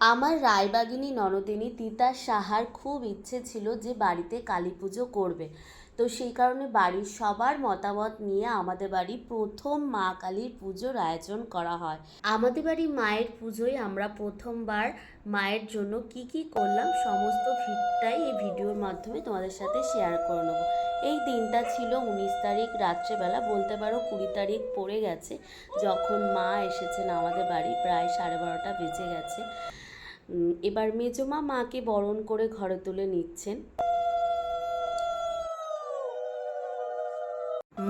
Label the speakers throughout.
Speaker 1: আমার রায়বাগিনী ননদিনী তিতাস সাহার খুব ইচ্ছে ছিল যে বাড়িতে কালী পুজো করবে। তো সেই কারণে বাড়ির সবার মতামত নিয়ে আমাদের বাড়ি প্রথম মা কালীর পুজোর আয়োজন করা হয়। আমাদের বাড়ি মায়ের পুজোয় আমরা প্রথমবার মায়ের জন্য কি কি করলাম সমস্ত ভিটটাই এই ভিডিওর মাধ্যমে তোমাদের সাথে শেয়ার করে নেব। এই দিনটা ছিল উনিশ তারিখ রাত্রেবেলা, বলতে পারো কুড়ি তারিখ পড়ে গেছে, যখন মা এসেছেন আমাদের বাড়ি, প্রায় সাড়ে বারোটা বেজে গেছে। এবার মেজমা মাকে বরণ করে ঘরে তুলে নিচ্ছেন।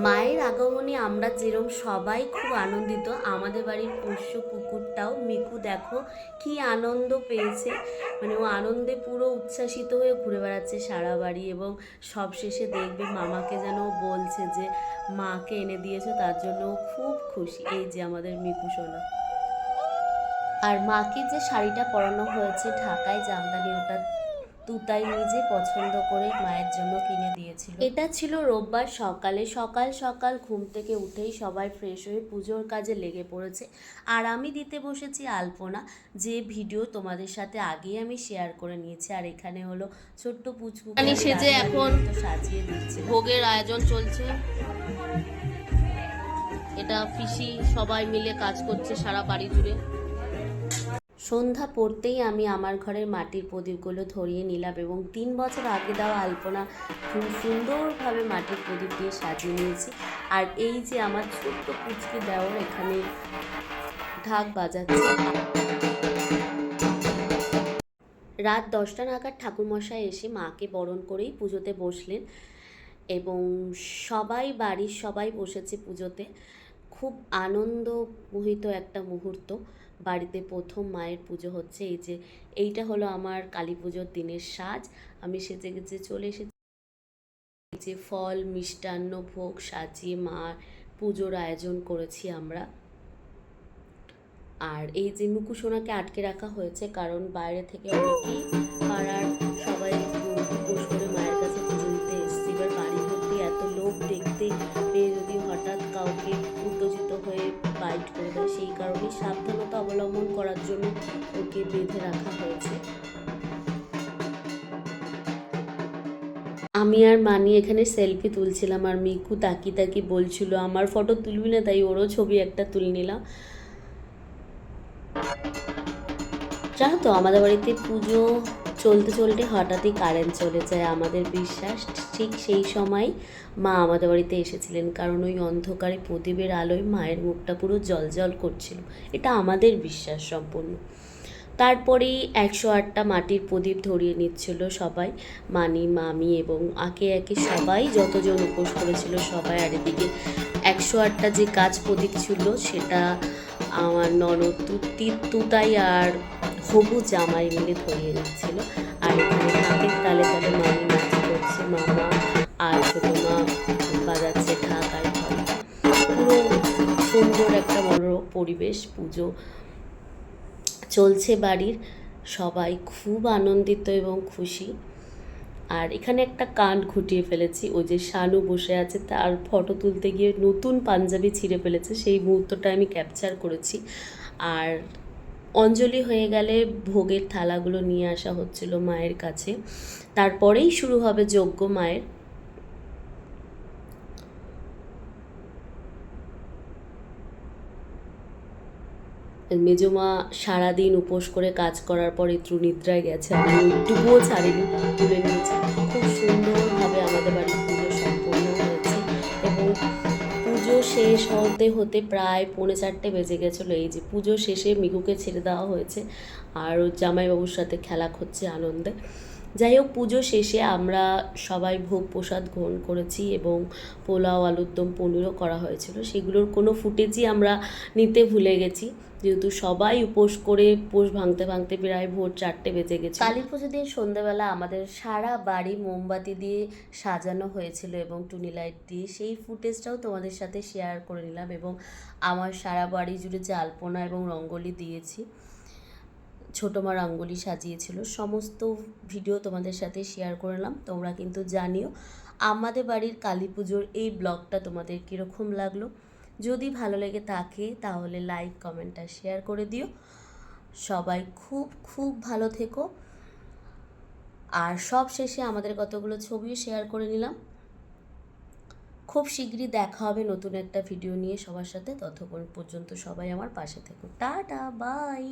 Speaker 1: মায়ের আগমনে আমরা যেরম সবাই খুব আনন্দিত, আমাদের বাড়ির পোষ্য কুকুরটাও, মিকু দেখো কি আনন্দ পেয়েছে। মানে ও আনন্দে পুরো উচ্ছ্বাসিত হয়ে ঘুরে বেড়াচ্ছে সারা বাড়ি এবং সবশেষে দেখবে মামাকে যেন বলছে যে, মাকে এনে দিয়েছ, তার জন্য খুব খুশি। এই যে আমাদের মিকু সোনা। আর মাকে যে শাড়িটা পরানো হয়েছে ঢাকায় জামদানি, ওটা তুতাই নিজে পছন্দ করে মায়ের জন্য কিনে দিয়েছিল। এটা ছিল রোববার সকালে। সকাল সকাল ঘুম থেকে উঠেই সবাই ফ্রেশ হয়ে পুজোর কাজে লেগে পড়েছে। আর আমি দিতে বসেছি আলপনা। যে ভিডিও তোমাদের সাথে আগেই আমি শেয়ার করে নিয়েছি। আর এখানে হলো ছোট্ট পুচকু
Speaker 2: সেজে এখন
Speaker 1: সাজিয়ে দিচ্ছে।
Speaker 2: ভোগের আয়োজন চলছে। এটা পিসি সবাই মিলে কাজ করছে সারা বাড়ি জুড়ে।
Speaker 1: সন্ধ্যা পড়তেই আমি আমার ঘরের মাটির প্রদীপগুলো ধরিয়ে নিলাম এবং তিন বছর আগে দেওয়া আলপনা খুব সুন্দরভাবে মাটির প্রদীপ দিয়ে সাজিয়ে নিয়েছি। আর এই যে আমার ছোট্ট পুচকে দেওয়ার এখানে ঢাক বাজাচ্ছে। রাত দশটা নাগাদ ঠাকুরমশাই এসে মাকে বরণ করেই পুজোতে বসলেন এবং সবাই বাড়ির সবাই বসেছে পুজোতে। খুব আনন্দমোহিত একটা মুহূর্ত। বাড়িতে প্রথম মায়ের পুজো হচ্ছে এই যে, এইটা হলো আমার কালী পুজোর দিনের সাজ। আমি সেজে গেছে চলে এসেছি। যে ফল, মিষ্টান্ন, ভোগ সাজিয়ে মা পুজোর আয়োজন করেছি আমরা। আর এই যে মুকুসোনাকে আটকে রাখা হয়েছে, কারণ বাইরে থেকে অনেকেই পাড়ার সাবধানতা করার জন্য ওকে বেঁধে রাখা হয়েছে। আমি আর মানি এখানে সেলফি তুলছিলাম আর মিকু তাকি তাকি বলছিল, আমার ফটো তুলবি না, তাই ওরও ছবি একটা তুলে নিলাম। জানো তো, আমাদের বাড়িতে পুজো চলতে চলতে হঠাৎই কারেন্ট চলে যায়, আমাদের বিশ্বাস। ঠিক সেই সময় মা আমাদের বাড়িতে এসেছিলেন, কারণ ওই অন্ধকারে প্রদীপের আলোয় মায়ের মুখটা পুরো জলজল করছিল। এটা আমাদের বিশ্বাস সম্পূর্ণ। তারপরেই একশো আটটা মাটির প্রদীপ ধরিয়ে নিচ্ছিল সবাই, মানি, মামি এবং আঁকে একে সবাই যতজন উপোস করেছিল সবাই আর এদিকে একশো আটটা যে কাজ প্রদীপ ছিল সেটা আমার ননদ তুতি তুতাই আর হবু জামাই মিলে ধরিয়ে নিচ্ছিল আর এখানে ঢাকের তালে তালে মামি নাচ করছে মামা, আর ছোটো মা বাজাচ্ছে ঢাক আর পুরো সুন্দর একটা মনোরম পরিবেশ, পুজো চলছে বাড়ির। সবাই খুব আনন্দিত এবং খুশি। আর এখানে একটা কান ঘটিয়ে ফেলেছি, ওই যে শানু বসে আছে, তার ফটো তুলতে গিয়ে নতুন পাঞ্জাবি ছিঁড়ে ফেলেছে। সেই মুহূর্তটা আমি ক্যাপচার করেছি। আর অঞ্জলি হয়ে গেলে ভোগের থালাগুলো নিয়ে আসা হচ্ছিল মায়ের কাছে। তারপরেই শুরু হবে যজ্ঞ মায়ের। মেজমা সারাদিন উপোস করে কাজ করার পর একটু নিদ্রায় গেছে আমি একটুকুও ছাড়িনি তুলে নিয়েছি। খুব সুন্দরভাবে আমাদের বাড়ির শেষ হতে হতে প্রায় পৌনে চারটে বেজে গেছিল। এই যে পুজো শেষে মিগুকে ছেড়ে দেওয়া হয়েছে আর জামাইবাবুর সাথে খেলা করছে আনন্দে। যাই হোক পুজো শেষে আমরা সবাই ভোগ প্রসাদ গ্রহণ করেছি এবং পোলাও, আলুর দম, পনিরও করা হয়েছিল। সেগুলোর কোনো ফুটেজই আমরা নিতে ভুলে গেছি। যেহেতু সবাই উপোস করে পোষ ভাঙতে ভাঙতে প্রায় ভোর চারটে বেজে গেছে। কালী পুজো দিন সন্ধ্যাবেলা আমাদের সারা বাড়ি মোমবাতি দিয়ে সাজানো হয়েছিল এবং টুনি লাইট দিয়ে। সেই ফুটেজটাও তোমাদের সাথে শেয়ার করে নিলাম এবং আমার সারা বাড়ি জুড়ে যে আলপনা এবং রঙ্গোলি দিয়েছি। ছোটো মার আঙ্গুলি সাজিয়েছিল। সমস্ত ভিডিও তোমাদের সাথে শেয়ার করলাম তোমরা কিন্তু জানিও আমাদের বাড়ির কালী পুজোর এই ব্লগটা তোমাদের কীরকম লাগল। যদি ভালো লেগে থাকে তাহলে লাইক কমেন্ট আর শেয়ার করে দিও। সবাই খুব খুব ভালো থেকো। আর সব শেষে আমাদের কতগুলো ছবিও শেয়ার করে নিলাম। খুব শীঘ্রই দেখা হবে নতুন একটা ভিডিও নিয়ে সবার সাথে। ততক্ষণ পর্যন্ত সবাই আমার পাশে থেকো। Tata bye